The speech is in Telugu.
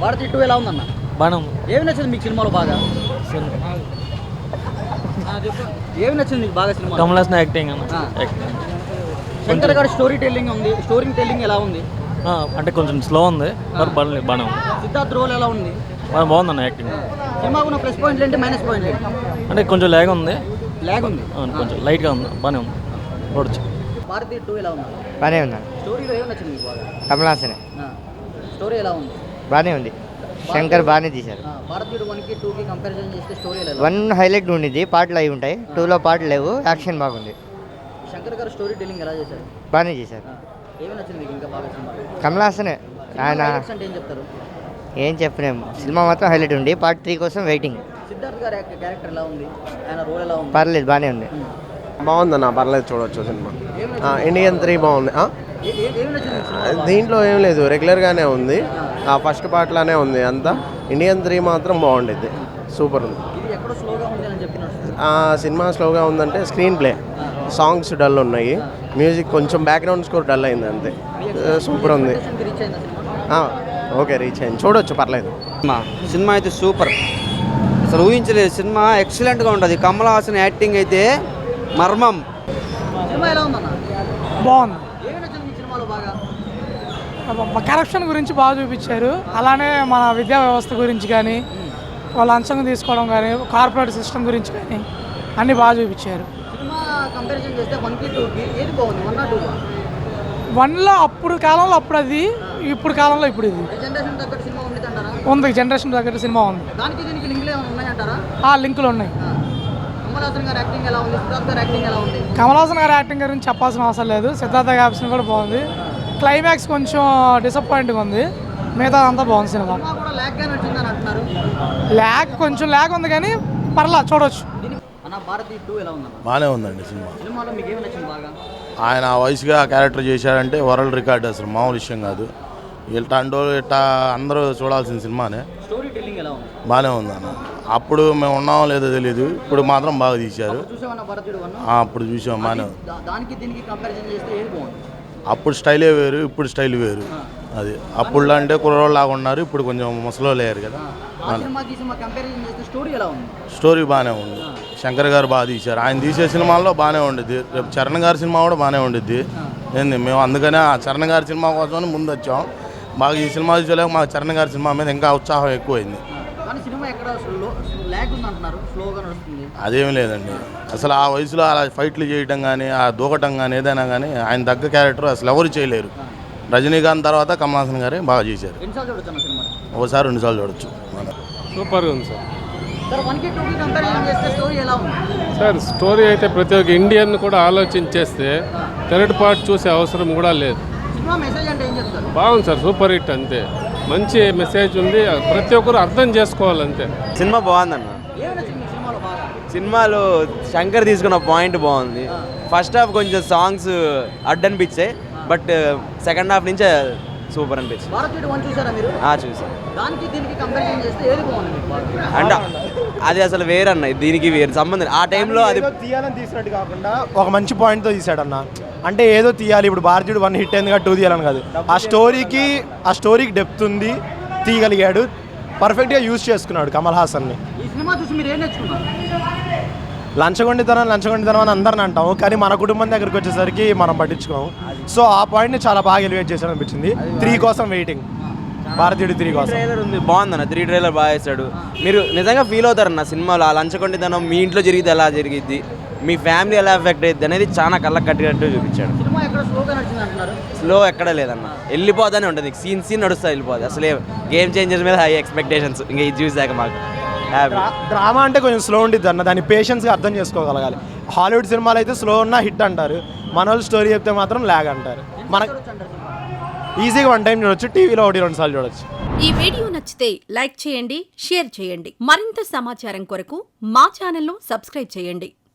భారతీయ టూ ఎలా ఉందన్న? బాణం ఏమి నచ్చింది మీకు సినిమాలో బాగా? ఏమి నచ్చింది మీకు బాగా సినిమా కమల్ హాసన్ యాక్టింగ్ శంకర్ గారి స్టోరీ టెల్లింగ్ ఉంది. స్టోరీ టెల్లింగ్ ఎలా ఉంది? ఆ, అంటే కొంచెం స్లో ఉంది మరి ఉంది. సిద్ధార్థ్ రోల్ ఎలా ఉంది? బాగా బాగుందన్న యాక్టింగ్ సినిమాకు ఉన్న ప్లస్ పాయింట్లు ఏంటి మైనస్ పాయింట్లు ఏంటి? అంటే కొంచెం లేగ్ ఉంది. లాగ్ ఉంది. కొంచెం లైట్గా ఉంది బాగానే ఉంది. చూడొచ్చు భారతీయ టూ ఎలా ఉంది? బాగానే ఉందా స్టోరీలో ఏమి నచ్చింది మీకు బాగా? కమల్ హాసనే. స్టోరీ ఎలా ఉంది? బాగానే ఉంది. శంకర్ బాగానే తీశారు. ఆ, భారతీయుడు వన్కి టూకి కంపారిజన్ చేస్తే స్టోరీ ఎలా? ఉంది? వన్ హైలైట్ ఉండిద్ది పాటలు అవి ఉంటాయి. టూలో పాటలు లేవు యాక్షన్ బాగుంది. శంకర్ గారు స్టోరీ టెల్లింగ్ ఎలా చేశారు? బాగానే చేశారు. కమల్ హాసనే. ఆయన ఏం చెప్పలేము. సినిమా మాత్రం హైలైట్ ఉంది పార్ట్ త్రీ కోసం వెయిటింగ్ సిద్ధార్థ్ గారి క్యారెక్టర్ ఎలా ఉంది? ఆయన రోల్ ఎలా ఉంది? పర్లేదు బాగానే ఉంది. బాగుందన్న పర్లేదు చూడొచ్చు సినిమా. ఇండియన్ త్రీ బాగుంది? దీంట్లో ఏం లేదు రెగ్యులర్గానే ఉంది. ఫస్ట్ పార్ట్లానే ఉంది అంతా. ఇండియన్ త్రీ మాత్రం బాగుండిద్ది. సూపర్ ఉంది. ఇది ఎక్కడో స్లోగా ఉంది అని చెప్పి నడుస్తుంది ఆ సినిమా స్లోగా ఉందంటే స్క్రీన్ ప్లే సాంగ్స్ డల్ ఉన్నాయి. మ్యూజిక్ కొంచెం బ్యాక్గ్రౌండ్ స్కోర్ డల్ అయింది అంతే. ఆ, సూపర్ ఉంది. రీచ్ అయిందా సినిమా? ఆ, ఓకే రీచ్ అయింది. చూడొచ్చు పర్లేదు. సినిమా సినిమా అయితే సూపర్ అసలు ఊహించలేదు సినిమా ఎక్సలెంట్గా ఉంటుంది. కమల్ హాసన్ యాక్టింగ్ అయితే మర్మం. బాగుంది ఏమి నచ్చింది మీ సినిమాలో బాగా కరప్షన్ గురించి బాగా చూపించారు. అలానే మన విద్యా వ్యవస్థ గురించి కానీ వాళ్ళ అంచనా తీసుకోవడం కానీ కార్పొరేట్ సిస్టమ్ గురించి కానీ అన్నీ బాగా చూపించారు. వన్లో అప్పుడు కాలంలో అప్పుడు అది ఇప్పుడు కాలంలో ఇప్పుడు ఇది. జనరేషన్ తగ్గట్టు సినిమా ఉంది జనరేషన్ తగ్గట్టు సినిమా ఉంది. ఆ లింకులు ఉన్నాయి. ఆ. కమల్ హాసన్ గారి యాక్టింగ్ గారి గారి గురించి చెప్పాల్సిన అవసరం లేదు. సిద్ధార్థ యాక్షన్ కూడా బాగుంది. క్లైమాక్స్ కొంచెం డిసప్పాయింట్గా ఉంది. మిగతా అంతా బాగుంది సినిమా. ల్యాగ్ ల్యాగ్ కొంచెం ల్యాగ్ ఉంది కానీ పర్లా చూడొచ్చు. ఉందన్న? బాగానే ఉందండి సినిమా. సినిమాలో మీకు ఏమి నచ్చింది బాగా? ఆయన ఆ వయసుగా క్యారెక్టర్ చేశాడంటే వరల్డ్ రికార్డ్ అసలు మామూలు విషయం కాదు. ఇట్లాంటి ఇట్టా అందరూ చూడాల్సిన సినిమానే. స్టోరీ టెల్లింగ్ ఎలా ఉంది? బాగానే ఉంది అన్న అప్పుడు మేము ఉన్నామో లేదో తెలియదు ఇప్పుడు మాత్రం బాగా తీశారు. అప్పుడు చూసాం బాగానే అప్పుడు స్టైలే వేరు ఇప్పుడు స్టైల్ వేరు. అది అప్పుడు అంటే కుర్రోళ్ళు లాగా ఉన్నారు ఇప్పుడు కొంచెం ముసలో లేరు కదా. స్టోరీ బాగానే ఉంది. శంకర్ గారు బాగా తీశారు. ఆయన తీసే సినిమాల్లో బాగానే ఉండిద్ది. రేపు చరణ్ గారి సినిమా కూడా బాగానే ఉండిద్ది. ఏంది మేము అందుకనే ఆ చరణ్ గారి సినిమా కోసం ముందు వచ్చాం బాగా ఈ సినిమా చూసలేక మాకు చరణ్ గారి సినిమా మీద ఇంకా ఉత్సాహం ఎక్కువైంది కానీ సినిమా ఎక్కడ స్లో అదేమీ లేదండి. అసలు ఆ వయసులో అలా ఫైట్లు చేయటం కానీ ఆ దూకటం కానీ ఏదైనా కానీ ఆయన తగ్గ క్యారెక్టర్ అసలు ఎవరు చేయలేరు. రజనీకాంత్ తర్వాత కమల్ హాసన్ గారే బాగా చేశారు. ఒకసారి రెండుసార్లు చూడొచ్చు. సూపర్గా ఉంది సార్. సార్ స్టోరీ ఎలా ఉంది? సార్ స్టోరీ అయితే ప్రతి ఒక్క ఇండియన్ కూడా ఆలోచించేస్తే థర్డ్ పార్ట్ చూసే అవసరం కూడా లేదు. సినిమా మెసేజ్ అంటే ఏం చెప్తారు? బాగుంది సార్ సూపర్ హిట్ అంతే. మంచి మెసేజ్ ఉంది. ప్రతి ఒక్కరు అర్థం చేసుకోవాలంతే. సినిమా బాగుందన్న. సినిమాలో శంకర్ తీసుకున్న పాయింట్ బాగుంది. ఫస్ట్ హాఫ్ కొంచెం సాంగ్స్ అడ్డనిపించాయి. బట్ సెకండ్ హాఫ్ నుంచే సూపర్ అనిపించింది. అంటే అది అసలు వేరన్న దీనికి వేరు సంబంధం. ఆ టైంలో అది ఏదో తీయాలని తీసినట్టు కాకుండా ఒక మంచి పాయింట్తో తీసాడన్న. అంటే ఏదో తీయాలి ఇప్పుడు భారతీయుడు వన్ హిట్ అయింది టూ తీయాలని కాదు. ఆ స్టోరీకి ఆ స్టోరీకి డెప్త్ ఉంది తీయగలిగాడు. పర్ఫెక్ట్గా యూజ్ చేసుకున్నాడు కమల్ హాసన్ని. ఈ సినిమా చూసి మీరు ఏం నేర్చుకున్నారు? లంచగొండితనం లంచగొండితనం అని అందరిని అంటాము కానీ మన కుటుంబం దగ్గరికి వచ్చేసరికి మనం పట్టించుకోము. సో ఆ పాయింట్ని చాలా బాగా ఎలివేట్ చేశాడు అనిపించింది త్రీ కోసం వెయిటింగ్ భారతీయుడు త్రీ కోసం. ట్రైలర్ ఉంది. బాగుందన్న త్రీ ట్రైలర్ బాగా వేసాడు మీరు నిజంగా ఫీల్ అవుతారన్న సినిమాలో ఆ లంచగొండితనం మీ ఇంట్లో జరిగితే ఎలా జరిగిద్ది? మీ ఫ్యామిలీ ఎలా ఎఫెక్ట్ అయ్యిద్ది అనేది చాలా కళ్ళకి కట్టినట్టు చూపించాడు. సినిమా ఎక్కడ స్లోగా నడిచింది అంటున్నారు? స్లో ఎక్కడ లేదన్న. వెళ్ళిపోతానే ఉంటుంది. సీన్ సీన్ నడుస్తా వెళ్ళిపోతుంది అసలే గేమ్ చేంజర్స్ మీద హై ఎక్స్పెక్టేషన్స్ ఇంకా ఇది చూసాక మాకు. డ్రామా అంటే కొంచెం స్లో ఉండిద్ది అన్న. దాన్ని పేషెన్స్గా అర్థం చేసుకోగలగాలి. హాలీవుడ్ సినిమాలు అయితే స్లో ఉన్నా హిట్ అంటారు. మన వాళ్ళు స్టోరీ చెప్తే మాత్రం ల్యాగ్ అంటారు. మన ఈజీగా వన్ టైం చూడొచ్చు టీవీలో ఒకటి రెండు సార్లు చూడొచ్చు. ఈ వీడియో నచ్చితే లైక్ చేయండి షేర్ చేయండి. మరింత సమాచారం కొరకు మా ఛానల్ను సబ్స్క్రైబ్ చేయండి.